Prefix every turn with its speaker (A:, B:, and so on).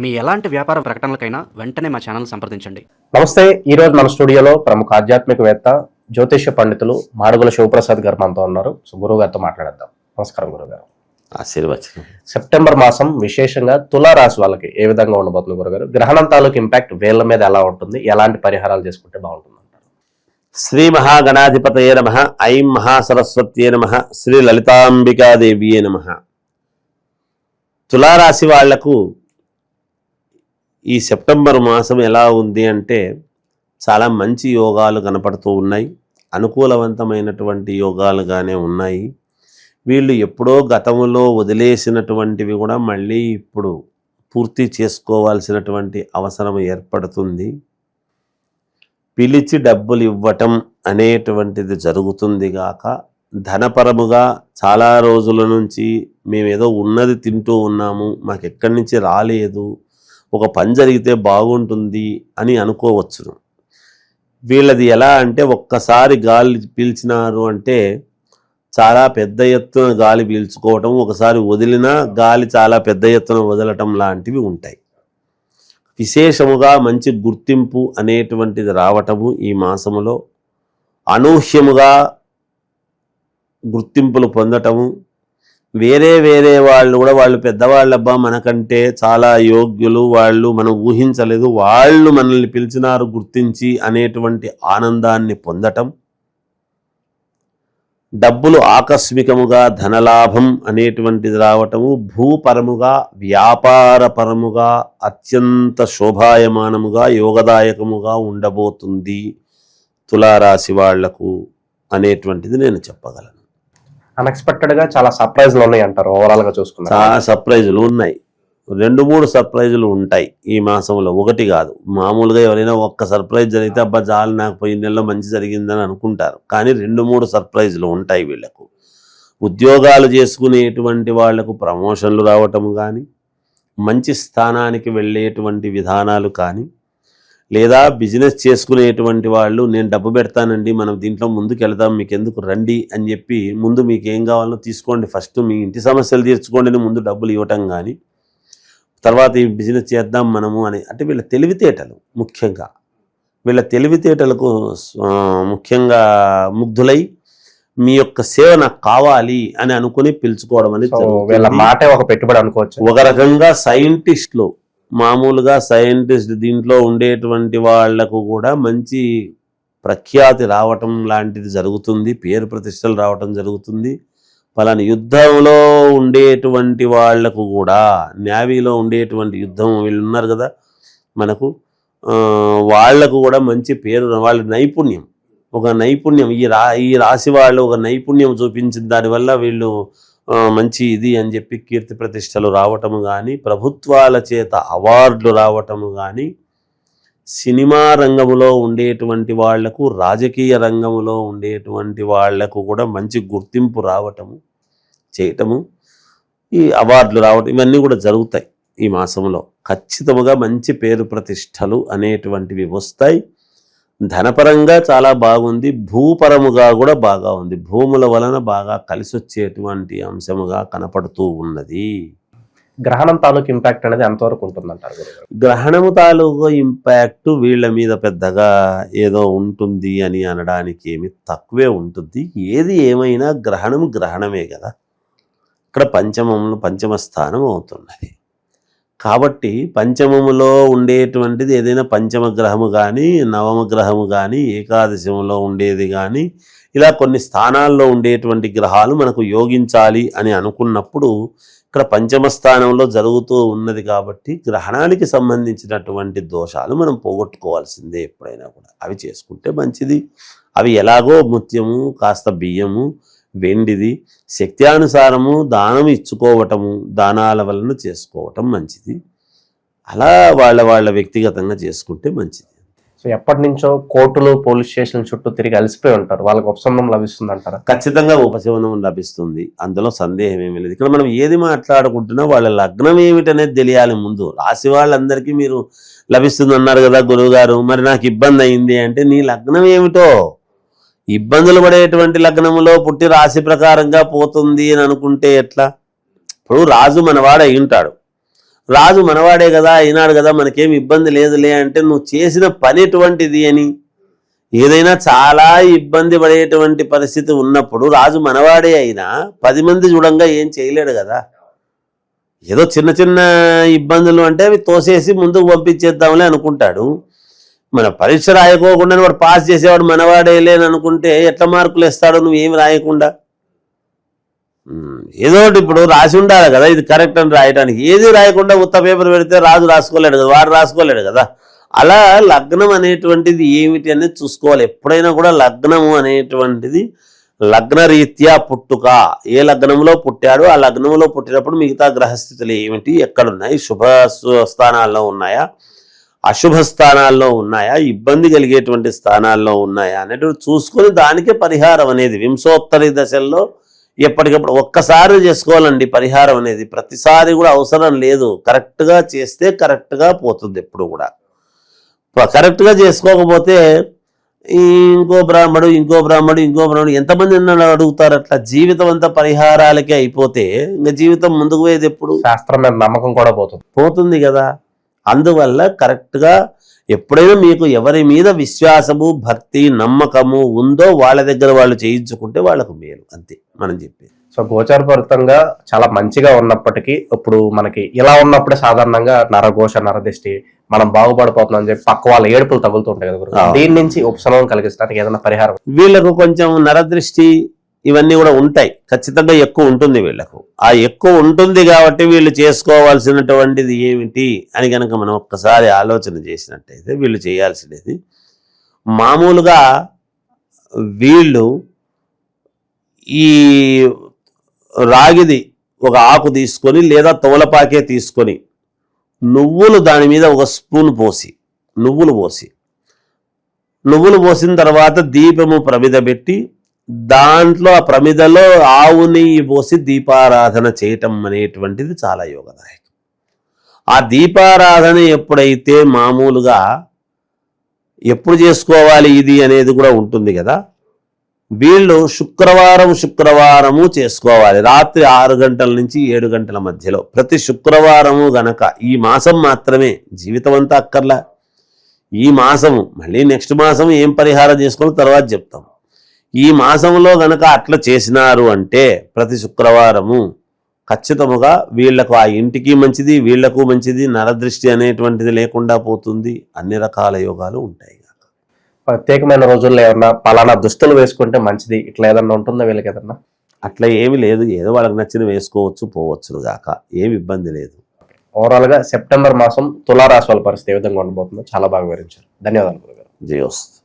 A: మీ ఎలాంటి వ్యాపార ప్రకటనలకైనా వెంటనే మా ఛానల్ సంప్రదించండి.
B: నమస్తే ఈ రోజు మన స్టూడియోలో ప్రముఖ ఆధ్యాత్మికవేత్త జ్యోతిష్య పండితులు మాడుగుల శివప్రసాద్ గారు మనతో ఉన్నారు. సో గురువు గారితో మాట్లాడేద్దాం. నమస్కారం గురువు గారు.
C: ఆశీర్వచనం.
B: సెప్టెంబర్ మాసం విశేషంగా తులారాశి వాళ్ళకి ఏ విధంగా ఉండబోతుంది గురుగారు గ్రహణం తాలూకు ఇంపాక్ట్ వీళ్ళ మీద ఎలా ఉంటుంది ఎలాంటి పరిహారాలు చేసుకుంటే బాగుంటుంది అంటారు?
C: శ్రీ మహాగణాధిపతయే నమ ఐం మహాసరస్వత్యే నమ శ్రీ లలితాంబికాదేవియే నమ. తులారాశి వాళ్ళకు ఈ సెప్టెంబర్ మాసం ఎలా ఉంది అంటే చాలా మంచి యోగాలు కనపడుతూ ఉన్నాయి. అనుకూలవంతమైనటువంటి యోగాలుగానే ఉన్నాయి. వీళ్ళు ఎప్పుడో గతంలో వదిలేసినటువంటివి కూడా మళ్ళీ ఇప్పుడు పూర్తి చేసుకోవాల్సినటువంటి అవసరం ఏర్పడుతుంది. పిలిచి డబ్బులు ఇవ్వటం అనేటువంటిది జరుగుతుంది గాక ధనపరముగా చాలా రోజుల నుంచి మేమేదో ఉన్నది తింటూ ఉన్నాము. మాకు ఎక్కడి నుంచి రాలేదు. ఒక పని జరిగితే బాగుంటుంది అని అనుకోవచ్చును. వీళ్ళది ఎలా అంటే ఒక్కసారి గాలి పీల్చినారు అంటే చాలా పెద్ద ఎత్తున గాలి పీల్చుకోవటం ఒకసారి వదిలినా గాలి చాలా పెద్ద ఎత్తున వదలటం లాంటివి ఉంటాయి. విశేషముగా మంచి గుర్తింపు అనేటువంటిది రావటము ఈ మాసములో. అనూహ్యముగా గుర్తింపులు పొందటము వేరే వేరే వాళ్ళు కూడా వాళ్ళు పెద్దవాళ్ళబ్బా మనకంటే చాలా యోగ్యులు వాళ్ళు మనం ఊహించలేదు వాళ్ళు మనల్ని పిలిచినారు గుర్తించి అనేటువంటి ఆనందాన్ని పొందటం. డబ్బులు ఆకస్మికముగా ధనలాభం అనేటువంటిది రావటము భూపరముగా వ్యాపారపరముగా అత్యంత శోభాయమానముగా యోగదాయకముగా ఉండబోతుంది తులారాశి వాళ్ళకు అనేటువంటిది నేను చెప్పగలను.
B: అన్ఎక్స్పెక్టెడ్గా చాలా సర్ప్రైజ్లు ఉన్నాయి అంటారు ఓవరాల్గా చూసుకున్నా
C: చాలా సర్ప్రైజులు ఉన్నాయి. రెండు మూడు సర్ప్రైజులు ఉంటాయి ఈ మాసంలో. ఒకటి కాదు. మామూలుగా ఎవరైనా ఒక్క సర్ప్రైజ్ జరిగితే అబ్బా చాలు నాకు పోయిన నెలలో మంచి జరిగిందని అనుకుంటారు. కానీ రెండు మూడు సర్ప్రైజులు ఉంటాయి వీళ్ళకు. ఉద్యోగాలు చేసుకునేటువంటి వాళ్ళకు ప్రమోషన్లు రావటం కానీ మంచి స్థానానికి వెళ్ళేటువంటి విధానాలు కానీ లేదా బిజినెస్ చేసుకునేటువంటి వాళ్ళు నేను డబ్బు పెడతానండి మనం దీంట్లో ముందుకు వెళదాం మీకు ఎందుకు రండి అని చెప్పి ముందు మీకు ఏం కావాలో తీసుకోండి. ఫస్ట్ మీ ఇంటి సమస్యలు తీర్చుకోండి ముందు డబ్బులు ఇవ్వటం కానీ తర్వాత ఈ బిజినెస్ చేద్దాం మనము అని అంటే వీళ్ళ తెలివితేటలు ముఖ్యంగా. వీళ్ళ తెలివితేటలకు ముఖ్యంగా ముగ్ధులై మీ యొక్క సేవ నాకు కావాలి అని అనుకుని పిలుచుకోవడం అనేది.
B: వీళ్ళ మాటే ఒక పెట్టుబడి అనుకోవచ్చు.
C: ఒక రకంగా సైంటిస్టులు మామూలుగా సైంటిస్ట్ దీంట్లో ఉండేటువంటి వాళ్ళకు కూడా మంచి ప్రఖ్యాతి రావటం లాంటిది జరుగుతుంది పేరు ప్రతిష్టలు రావటం జరుగుతుంది. పలాని యుద్ధంలో ఉండేటువంటి వాళ్ళకు కూడా నేవీలో ఉండేటువంటి యుద్ధం వీళ్ళు ఉన్నారు కదా మనకు వాళ్ళకు కూడా మంచి పేరు వాళ్ళ నైపుణ్యం. ఒక నైపుణ్యం ఈ రా ఈ రాశి వాళ్ళు ఒక నైపుణ్యం చూపించిన దానివల్ల వీళ్ళు మంచి ఇది అని చెప్పి కీర్తి ప్రతిష్టలు రావటము కానీ ప్రభుత్వాల చేత అవార్డులు రావటము కానీ సినిమా రంగములో ఉండేటువంటి వాళ్ళకు రాజకీయ రంగములో ఉండేటువంటి వాళ్ళకు కూడా మంచి గుర్తింపు రావటము చేయటము ఈ అవార్డులు రావటం ఇవన్నీ కూడా జరుగుతాయి ఈ మాసంలో. ఖచ్చితముగా మంచి పేరు ప్రతిష్టలు అనేటువంటివి వస్తాయి. ధనపరంగా చాలా బాగుంది భూపరముగా కూడా బాగా ఉంది. భూముల వలన బాగా కలిసి వచ్చేటువంటి అంశముగా కనపడుతూ ఉన్నది.
B: గ్రహణం తాలూకు ఇంపాక్ట్ అనేది ఎంతవరకు ఉంటుంది అంటారు గురుగారు?
C: గ్రహణము తాలూకు ఇంపాక్ట్ వీళ్ళ మీద పెద్దగా ఏదో ఉంటుంది అని అనడానికి ఏమి తక్కువే ఉంటుంది. ఏది ఏమైనా గ్రహణము గ్రహణమే కదా. ఇక్కడ పంచమంలో పంచమ స్థానం అవుతున్నది. కాబట్టి పంచమములో ఉండేటువంటిది ఏదైనా పంచమ గ్రహము కానీ నవమ గ్రహము కానీ ఏకాదశంలో ఉండేది కానీ ఇలా కొన్ని స్థానాల్లో ఉండేటువంటి గ్రహాలు మనకు యోగించాలి అని అనుకున్నప్పుడు ఇక్కడ పంచమ స్థానంలో జరుగుతూ ఉన్నది కాబట్టి గ్రహణానికి సంబంధించినటువంటి దోషాలు మనం పోగొట్టుకోవాల్సిందే ఎప్పుడైనా కూడా. అవి చేసుకుంటే మంచిది. అవి ఎలాగో ముత్యము కాస్త బియ్యము వెండిది శక్త్యానుసారము దానం ఇచ్చుకోవటము దానాల వలన చేసుకోవటం మంచిది. అలా వాళ్ళ వాళ్ళ వ్యక్తిగతంగా చేసుకుంటే మంచిది.
B: సో ఎప్పటి నుంచో కోర్టులు పోలీస్ స్టేషన్ చుట్టూ తిరిగి అలసిపోయి ఉంటారు. వాళ్ళకి ఉపశమనం లభిస్తుంది అంటారా
C: ఖచ్చితంగా ఉపశమనం లభిస్తుంది. అందులో సందేహం ఏమీ లేదు. ఇక్కడ మనం ఏది మాట్లాడుకుంటున్నా వాళ్ళ లగ్నం ఏమిటనేది తెలియాలి ముందు. రాసి వాళ్ళందరికీ మీరు లభిస్తుంది అన్నారు కదా గురువు గారు మరి నాకు ఇబ్బంది అయింది అంటే నీ లగ్నం ఏమిటో? ఇబ్బందులు పడేటువంటి లగ్నంలో పుట్టి రాశి ప్రకారంగా పోతుంది అని అనుకుంటే ఎట్లా? ఇప్పుడు రాజు మనవాడు అయి ఉంటాడు. రాజు మనవాడే కదా అయినాడు కదా మనకేం ఇబ్బంది లేదులే అంటే నువ్వు చేసిన పని ఎటువంటిది అని? ఏదైనా చాలా ఇబ్బంది పడేటువంటి పరిస్థితి ఉన్నప్పుడు రాజు మనవాడే అయినా పది మంది చూడంగా ఏం చేయలేడు కదా. ఏదో చిన్న చిన్న ఇబ్బందులు అంటే అవి తోసేసి ముందుకు పంపించేద్దాంలే అనుకుంటాడు. మన పరీక్ష రాయకోకుండా వాడు పాస్ చేసేవాడు మనవాడే లేననుకుంటే అనుకుంటే ఎట్లా మార్కులు ఇస్తాడు నువ్వేమి రాయకుండా? ఏదో ఒకటి ఇప్పుడు రాసి ఉండాలి కదా ఇది కరెక్ట్ అని రాయడానికి ఏది రాయకుండా ఉత్త పేపర్ పెడితే రాజు రాసుకోలేడు కదా వాడు రాసుకోలేడు కదా. అలా లగ్నం అనేటువంటిది ఏమిటి అనేది చూసుకోవాలి. ఎప్పుడైనా కూడా లగ్నము అనేటువంటిది లగ్నరీత్యా పుట్టుక. ఏ లగ్నంలో పుట్టాడో ఆ లగ్నంలో పుట్టినప్పుడు మిగతా గ్రహస్థితులు ఏమిటి ఎక్కడున్నాయి శుభ స్థానాల్లో ఉన్నాయా? అశుభ స్థానాల్లో ఉన్నాయా? ఇబ్బంది కలిగేటువంటి స్థానాల్లో ఉన్నాయా? అనేటువంటి చూసుకొని దానికే పరిహారం అనేది వింశోత్తరి దశల్లో ఎప్పటికప్పుడు ఒక్కసారి చేసుకోవాలండి పరిహారం అనేది. ప్రతిసారి కూడా అవసరం లేదు. కరెక్ట్గా చేస్తే కరెక్ట్గా పోతుంది ఎప్పుడు కూడా. కరెక్ట్గా చేసుకోకపోతే ఇంకో బ్రాహ్మడు ఇంకో బ్రాహ్మడు ఇంకో బ్రాహ్మడు ఎంతమంది నన్ను అడుగుతారు అట్లా జీవితం అంతా పరిహారాలకే అయిపోతే ఇంకా జీవితం ముందుకు పోయేది ఎప్పుడు?
B: శాస్త్రం మీద నమ్మకం కూడా పోతుంది.
C: పోతుంది కదా. అందువల్ల కరెక్ట్గా ఎప్పుడైనా మీకు ఎవరి మీద విశ్వాసము భక్తి నమ్మకము ఉందో వాళ్ళ దగ్గర వాళ్ళు చేయించుకుంటే వాళ్ళకు మేలు. అంతే. మనం చెప్పేది.
B: సో గోచారపరితంగా చాలా మంచిగా ఉన్నప్పటికీ ఇప్పుడు మనకి ఇలా ఉన్నప్పుడే సాధారణంగా నరఘోష నరదిష్టి మనం బాగుపడిపోతున్నాం అని చెప్పి పక్క వాళ్ళ ఏడుపులు తగులుతుంటాయి కదా. దీని నుంచి ఉపశమనం కలిగించడానికి ఏదైనా పరిహారం?
C: వీళ్ళకు కొంచెం నరదృష్టి ఇవన్నీ కూడా ఉంటాయి. ఖచ్చితంగా ఎక్కువ ఉంటుంది వీళ్ళకు. ఆ ఎక్కువ ఉంటుంది కాబట్టి వీళ్ళు చేసుకోవాల్సినటువంటిది ఏమిటి అని కనుక మనం ఒక్కసారి ఆలోచన చేసినట్టయితే వీళ్ళు చేయాల్సినది మామూలుగా వీళ్ళు ఈ రాగిది ఒక ఆకు తీసుకొని లేదా తోలపాకే తీసుకొని నువ్వులు దాని మీద ఒక స్పూన్ పోసి నువ్వులు పోసి నువ్వులు పోసిన తర్వాత దీపము ప్రమిద పెట్టి దాంట్లో ఆ ప్రమిదలో ఆవు నెయ్యి పోసి దీపారాధన చేయటం అనేటువంటిది చాలా యోగదాయకం. ఆ దీపారాధన ఎప్పుడైతే మామూలుగా ఎప్పుడు చేసుకోవాలి ఇది అనేది కూడా ఉంటుంది కదా వీళ్ళు శుక్రవారం శుక్రవారము చేసుకోవాలి. రాత్రి ఆరు గంటల నుంచి ఏడు గంటల మధ్యలో. ప్రతి శుక్రవారము గనక ఈ మాసం మాత్రమే జీవితం అంతా అక్కర్లా. ఈ మాసము మళ్ళీ నెక్స్ట్ మాసం ఏం పరిహారం చేసుకోవాలో తర్వాత చెప్తాం. ఈ మాసంలో గనక అట్లా చేసినారు అంటే ప్రతి శుక్రవారము ఖచ్చితముగా వీళ్ళకు ఆ ఇంటికి మంచిది వీళ్ళకు మంచిది నరదృష్టి అనేటువంటిది లేకుండా పోతుంది. అన్ని రకాల యోగాలు ఉంటాయి
B: ప్రత్యేకమైన రోజుల్లో ఏమన్నా పలానా దుస్తులు వేసుకుంటే మంచిది? ఇట్లా ఏదన్నా ఉంటుందా వీళ్ళకి ఏదన్నా?
C: అట్లా ఏమి లేదు. ఏదో వాళ్ళకి నచ్చిన వేసుకోవచ్చు పోవచ్చు గాక. ఏమి ఇబ్బంది లేదు.
B: ఓవరాల్గా సెప్టెంబర్ మాసం తులారాశి వాళ్ళ పరిస్థితి ఏ విధంగా ఉండబోతుందో చాలా బాగా వివరించారు. ధన్యవాదాలు గురుగారు.
C: జయోస్తు